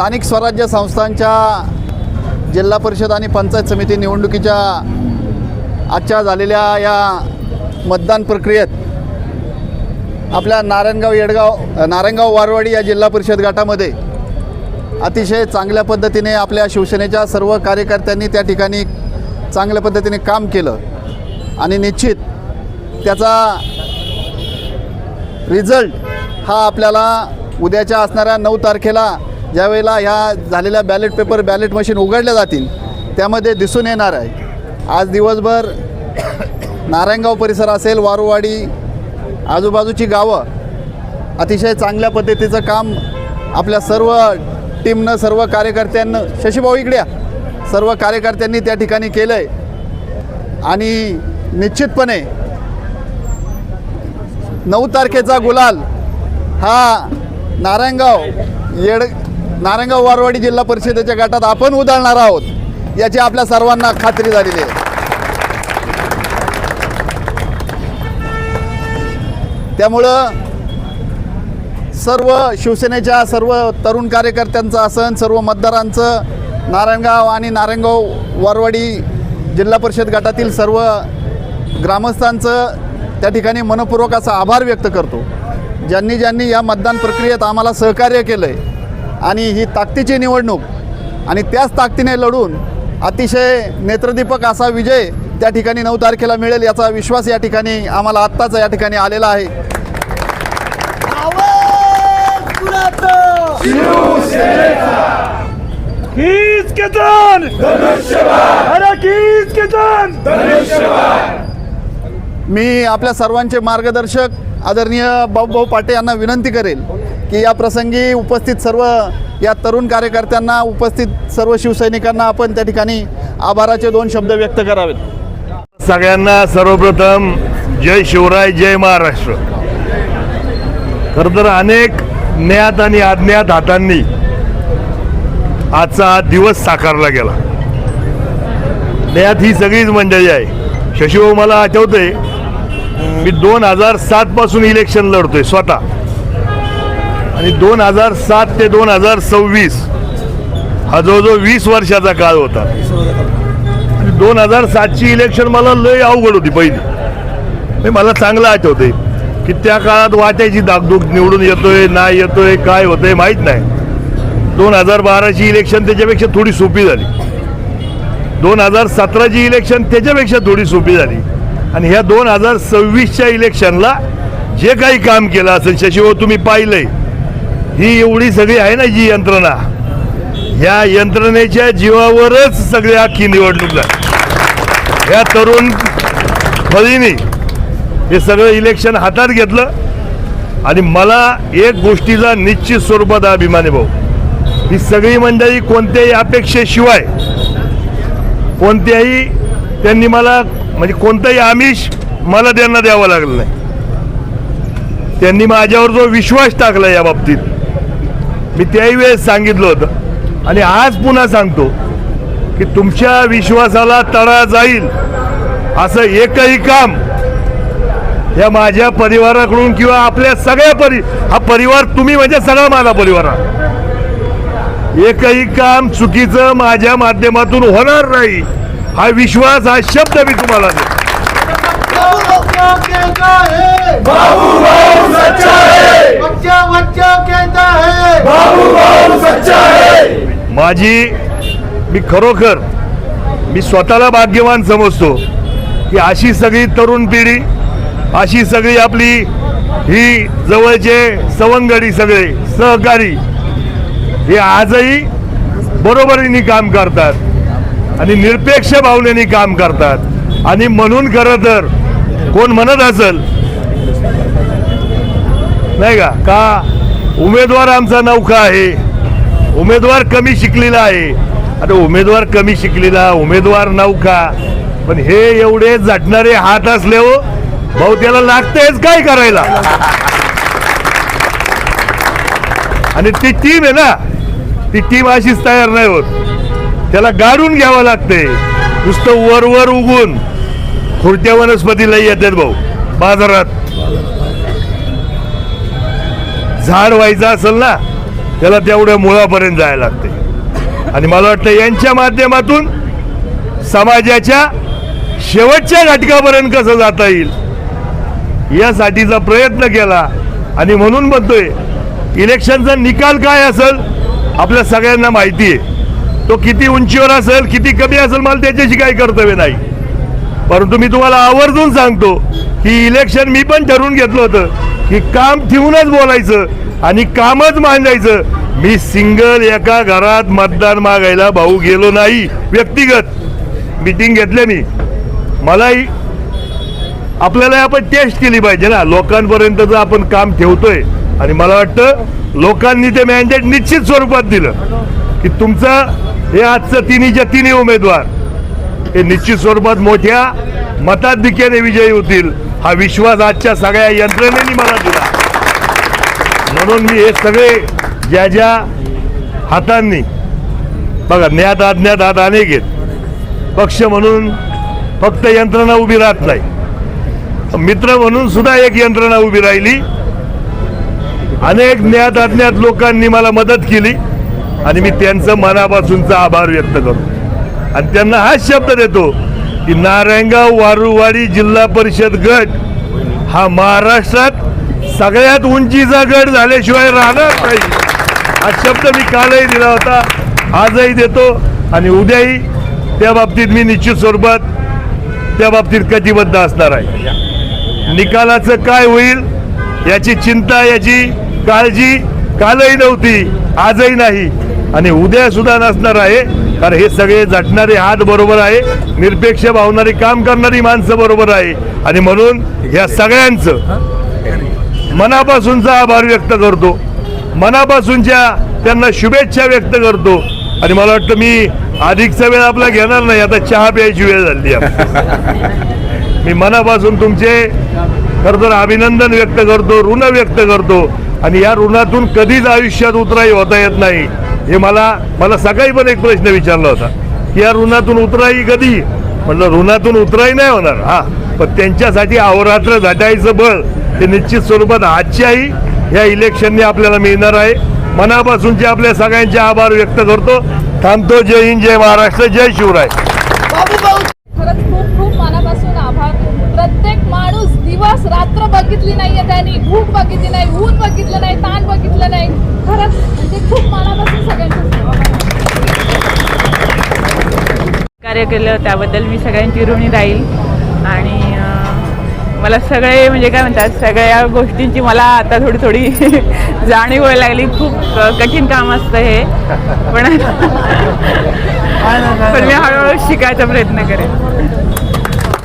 स्थानिक स्वराज्य संस्थांच्या जिल्हा परिषद आणि पंचायत समिती निवडणुकीच्या आजच्या झालेल्या या मतदान प्रक्रियेत आपल्या नारायणगाव येडगाव नारायणगाव वारवाडी या जिल्हा परिषद गटामध्ये अतिशय चांगल्या पद्धतीने आपल्या शिवसेनेच्या सर्व कार्यकर्त्यांनी त्या ठिकाणी चांगल्या पद्धतीने काम केलं. आणि निश्चित त्याचा रिझल्ट हा आपल्याला उद्याच्या असणाऱ्या नऊ तारखेला ज्यावेळेला ह्या झालेल्या बॅलेट पेपर बॅलेट मशीन उघडल्या जातील त्यामध्ये दिसून येणार आहे. आज दिवसभर नारायणगाव परिसर असेल वारुवाडी आजूबाजूची गावं अतिशय चांगल्या पद्धतीचं काम आपल्या सर्व टीमनं सर्व कार्यकर्त्यांनं शशीभाऊ इकड्या सर्व कार्यकर्त्यांनी त्या ठिकाणी केलं आहे आणि निश्चितपणे नऊ तारखेचा गुलाल हा नारायणगाव येड नारायणगाव वारवाडी जिल्हा परिषदेच्या गटात आपण उधळणार आहोत. याची आपल्या सर्वांना खात्री झालेली आहे. त्यामुळं सर्व शिवसेनेच्या सर्व तरुण कार्यकर्त्यांचं असन सर्व मतदारांचं नारायणगाव आणि नारायणगाव वारवाडी जिल्हा परिषद गटातील सर्व ग्रामस्थांचं त्या ठिकाणी मनपूर्वक असा आभार व्यक्त करतो. ज्यांनी ज्यांनी या मतदान प्रक्रियेत आम्हाला सहकार्य केलं आहे आणि ही ताकदीची निवडणूक. आणि त्याच ताकदीने लढून अतिशय नेत्रदीपक असा विजय त्या ठिकाणी नऊ तारखेला मिळेल याचा विश्वास या ठिकाणी आम्हाला आत्ताच या ठिकाणी आलेला आहे. मी आपल्या सर्वांचे मार्गदर्शक आदरणीय भाऊ पाटे यांना विनंती करेल. की या प्रसंगी उपस्थित सर्व या तरुण कार्यकर्त्यांना उपस्थित सर्व शिवसैनिकांना आपण त्या ठिकाणी आभाराचे दोन शब्द व्यक्त करावेत. सगळ्यांना सर्वप्रथम जय शिवराय जय महाराष्ट्र. खरं तर अनेक ज्ञात आणि अज्ञात हातांनी आजचा हा दिवस साकारला गेला. ज्ञात ही सगळीच मंडळी आहे. शशिभाऊ मला आठवतंय मी दोन हजार सात पासून इलेक्शन लढतोय स्वतः. आणि दोन हजार सात ते दोन हजार सव्वीस हा जवळजवळ वीस वर्षाचा काळ होता. आणि दोन हजार सातची इलेक्शन मला लय अवघड होती पहिली. म्हणजे मला चांगलं आठवते की त्या काळात वाटायची दागदुग निवडून येतोय नाही येतोय काय होतंय माहीत नाही. दोन हजार बाराची इलेक्शन त्याच्यापेक्षा थोडी सोपी झाली. दोन हजार सतराची इलेक्शन त्याच्यापेक्षा थोडी सोपी झाली. आणि ह्या दोन हजार सव्वीसच्या इलेक्शनला जे काही काम केलं असेल शशिभाऊ तुम्ही पाहिलंय. ही एवढी सगळी आहे ना जी यंत्रणा. या यंत्रणेच्या जीवावरच सगळी अख्खी निवडणूक झाली. या तरुण फळीने हे सगळं इलेक्शन हातात घेतलं. आणि मला एक गोष्टीचा निश्चित स्वरूपात अभिमानी भाऊ ही सगळी मंडळी कोणत्याही अपेक्षेशिवाय कोणत्याही त्यांनी मला म्हणजे कोणताही आमिष मला त्यांना द्यावं लागलं नाही. त्यांनी माझ्यावर जो विश्वास टाकला या बाबतीत मी त्याही वेळेस सांगितलं होतं. आणि आज पुन्हा सांगतो की तुमच्या विश्वासाला तडा जाईल. असं एकही काम या माझ्या परिवाराकडून किंवा आपल्या सगळ्या परि हा परिवार तुम्ही म्हणजे सगळा माझा परिवार एकही काम चुकीचं माझ्या माध्यमातून होणार नाही. हा विश्वास हा शब्द मी तुम्हाला देतो. बच्चा बच्चा कहता है माझी मी खरोखर मी स्वतःला भाग्यवान समजतो की अशी सगळी तरुण पिढी अशी सगळी आपली ही जवळचे सवंगडी सगळे सहकारी हे आजही बरोबरीने काम करतात आणि निरपेक्ष भावनेने काम करतात. आणि म्हणून खरं तर कोण म्हणत असेल? नाही का? का उमेदवार आमचा नौका आहे. उमेदवार कमी शिकलेला आहे. आता उमेदवार कमी शिकलेला उमेदवार नौका. पण हे एवढे झटणारे हात असले हो भाऊ त्याला लागतेच काय करायला? आणि ती टीम आहे ना ती टीम अशीच तयार नाही होत. त्याला गाडून घ्यावं लागते नुसतं वर वर उगून. खुर्च्या वनस्पतीला येतात भाऊ. बाजारात. झाड व्हायचं असेल ना त्याला तेवढ्या मुळापर्यंत जायला लागते. आणि मला वाटतं यांच्या माध्यमातून समाजाच्या शेवटच्या घटकापर्यंत कसं जाता येईल यासाठीचा प्रयत्न केला. आणि म्हणून म्हणतोय इलेक्शनचा निकाल काय असेल आपल्या सगळ्यांना माहिती आहे. तो किती उंचीवर असेल किती कमी असेल मला त्याच्याशी काही कर्तव्य नाही. परंतु मी तुम्हाला आवर्जून सांगतो की इलेक्शन मी पण ठरवून घेतलं होतं की काम ठेवूनच बोलायचं आणि कामच मांडायचं. मी सिंगल एका घरात मतदान मागायला भाऊ गेलो नाही व्यक्तिगत. मिटिंग घेतले मी. मलाही आपल्याला आपण टेस्ट केली पाहिजे ना. लोकांपर्यंतचं आपण काम ठेवतोय. आणि मला वाटतं लोकांनी ते मॅन्डेट निश्चित स्वरूपात दिलं. की तुमचं हे आजचं तिन्हीच्या तिन्ही उमेदवार हे निश्चित स्वरूपात मोठ्या मताधिक्याने विजयी होतील. हा विश्वास आजच्या सगळ्या यंत्रणेने मला दिला. म्हणून मी हे सगळे ज्या ज्या हातांनी बघा ज्ञात अज्ञात हात अनेक आहेत. पक्ष म्हणून फक्त यंत्रणा उभी राहत नाही. मित्र म्हणून सुद्धा एक यंत्रणा उभी राहिली. अनेक ज्ञात अज्ञात लोकांनी मला मदत केली. आणि मी त्यांचं मनापासूनचा आभार व्यक्त करतो. आणि त्यांना हाच शब्द देतो की नारायणगाव वारुवाडी जिल्हा परिषद गट हा महाराष्ट्रात सगळ्यात उंचीचा गट झाल्याशिवाय राहणार नाही. हा शब्द मी कालही दिला होता आजही देतो आणि उद्याही त्या बाबतीत मी निश्चित स्वरूपात त्या बाबतीत कटिबद्ध असणार आहे. निकालाचं काय होईल याची चिंता याची काळजी कालही नव्हती आजही नाही. आणि उद्या सुद्धा नसणार आहे कारण हे सगळे झटणारे हात बरोबर आहे निरपेक्ष भावणारी काम करणारी माणसं बरोबर आहे. आणि म्हणून या सगळ्यांचं मनापासूनचा आभार व्यक्त करतो. मनापासूनच्या त्यांना शुभेच्छा व्यक्त करतो. आणि मला वाटतं मी अधिकचा वेळ आपला घेणार नाही आता चहा प्यायची वेळ झाली आहे. मी मनापासून तुमचे खरं तर अभिनंदन व्यक्त करतो ऋण व्यक्त करतो. आणि या ऋणातून कधीच आयुष्यात उतराई होता येत नाही. हे मला मला सकाळी पण एक प्रश्न विचारला होता की या ऋणातून उतराई कधी? म्हटलं ऋणातून उतराई नाही होणार. हा पण त्यांच्यासाठी अहोरात्र झटायचं बळ हे निश्चित स्वरूपात आजच्याही या इलेक्शनने आपल्याला मिळणार आहे. मनापासूनचे आपल्या सगळ्यांचे आभार व्यक्त करतो. थांबतो. जय हिंद जय महाराष्ट्र जय शिवराय खरंच खूप खूप मनापासून आभार प्रत्येक माणूस दिवस रात्र बघितली नाहीये त्यांनी भूक बघितली नाही ऊन बघितलं नाही ताण बघितलं नाही. खरंच म्हणजे खूप मनापासून सगळ्यांचे आभार. कार्य केलं त्याबद्दल मी सगळ्यांची ऋणी राहील. आणि मला सगळे म्हणजे काय म्हणतात सगळ्या गोष्टींची मला आता थोडी थोडी जाणीव व्हायला लागली. खूप कठीण काम असतं हे. पण पण मी हळूहळू शिकायचा प्रयत्न करेन.